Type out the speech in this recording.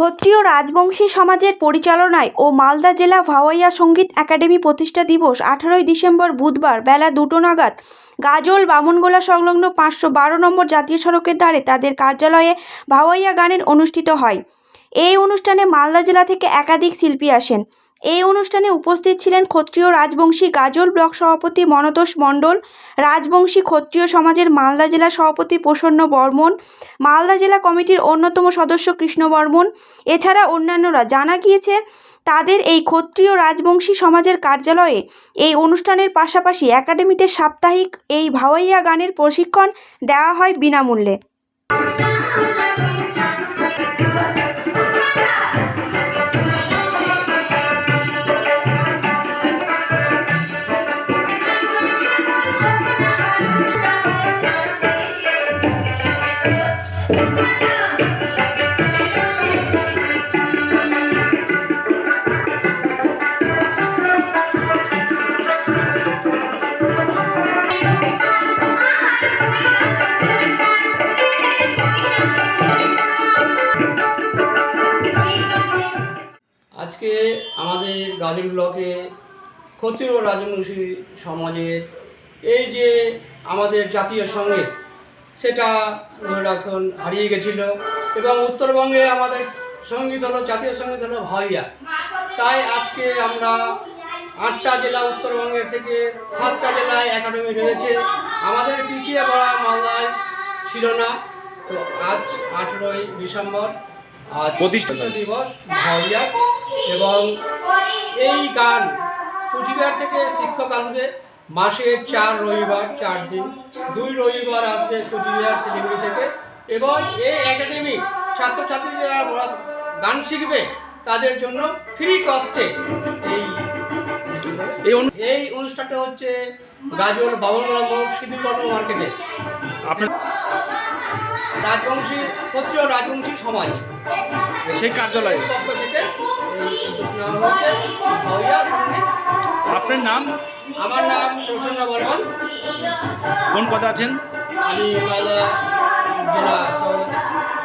ক্ষত্রিয় রাজবংশী সমাজের পরিচালনায় ও মালদা জেলা ভাওয়াইয়া সংগীত একাডেমি প্রতিষ্ঠা দিবস আঠারোই ডিসেম্বর বুধবার বেলা দুটো নাগাদ। গাজল বামনগোলা সংলগ্ন পাঁচশো বারো নম্বর জাতীয় সড়কের ধারে তাদের কার্যালয়ে ভাওয়াইয়া গানের অনুষ্ঠিত হয়। এই অনুষ্ঠানে মালদা জেলা থেকে একাধিক শিল্পী আসেন। এই অনুষ্ঠানে উপস্থিত ছিলেন ক্ষত্রিয় রাজবংশী গাজল ব্লক সভাপতি মনতোষ মণ্ডল, রাজবংশী ক্ষত্রিয় সমাজের মালদা জেলা সভাপতি প্রসন্ন বর্মন, মালদা জেলা কমিটির অন্যতম সদস্য কৃষ্ণ বর্মন। এছাড়া অন্যান্যরা জানা গিয়েছে, তাদের এই ক্ষত্রিয় রাজবংশী সমাজের কার্যালয়ে এই অনুষ্ঠানের পাশাপাশি একাডেমিতে সাপ্তাহিক এই ভাওয়াইয়া গানের প্রশিক্ষণ দেওয়া হয় বিনামূল্যে। আজকে আমাদের গাজল ব্লকে ক্ষত্রিয় রাজবংশী সমাজের এই যে আমাদের জাতীয় সংগীত সেটা ধরে রাখুন হারিয়ে গেছিল। এবং উত্তরবঙ্গে আমাদের সংগীত হলো জাতীয় সংগীত হলো ভাইয়া তাই আজকে আমরা আটটা জেলা উত্তরবঙ্গের থেকে সাতটা জেলায় একাডেমি রয়েছে। আমাদের পিছিয়ে পড়া মালদায় ছিল না। তো আজ আঠেরোই ডিসেম্বর প্রতিষ্ঠা দিবস ভাইয়া এবং এই গান কুচবিহার থেকে শিক্ষক আসবে। মাসে চার রবিবার চার দিন। দুই রবিবার আসবে কুচবিহার শিলিগুড়ি থেকে এবং এই একাডেমি ছাত্রছাত্রী যারা গান শিখবে তাদের জন্য ফ্রি কস্টে এই এই অনু- এই অনুষ্ঠানটা হচ্ছে গাজল বাবনগোলা মোড় সিদ্ধকর্ম মার্কেটে। আপনার রাজবংশী ক্ষত্রিয় রাজবংশী সমাজ। সেই কার্যালয়ে। পক্ষ থেকে এই আপনার নাম? আমার নাম প্রসন্ন বর্মন। কোন কথা আছেন? আমি মালদা জেলা সভাপতি।